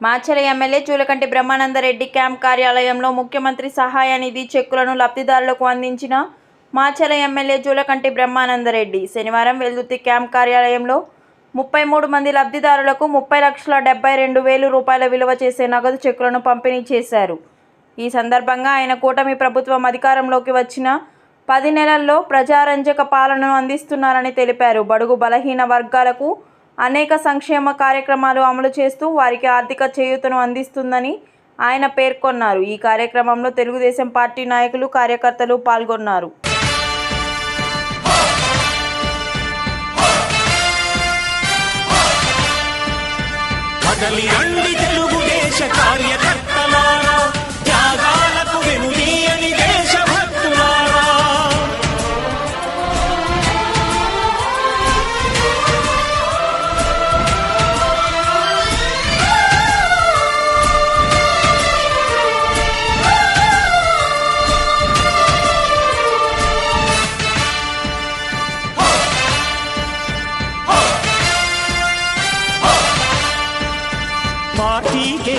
Macherla MLA Chulakanti Brahmananda Reddy camp కార్యాలయంలో ముఖ్యమంత్రి సహాయ నిధి చెక్కులను లబ్ధిదారులకు అందించిన మాచల ఎమ్మెల్యే జూలకంటి బ్రహ్మానందరెడ్డి శనివారం వెల్దుర్తి క్యాంప్ కార్యాలయంలో ముప్పై మూడు మంది లబ్ధిదారులకు ముప్పై లక్షల డెబ్బై రెండు వేలు రూపాయల విలువ చేసే నగదు చెక్కులను పంపిణీ చేశారు. ఈ సందర్భంగా ఆయన కూటమి ప్రభుత్వం అధికారంలోకి వచ్చిన పది నెలల్లో ప్రజారంజక పాలనను అందిస్తున్నారని తెలిపారు. బడుగు బలహీన వర్గాలకు అనేక సంక్షేమ కార్యక్రమాలు అమలు చేస్తూ వారికి ఆర్థిక చేయూతను అందిస్తుందని ఆయన పేర్కొన్నారు. ఈ కార్యక్రమంలో తెలుగుదేశం పార్టీ నాయకులు కార్యకర్తలు పాల్గొన్నారు. కదలి అండ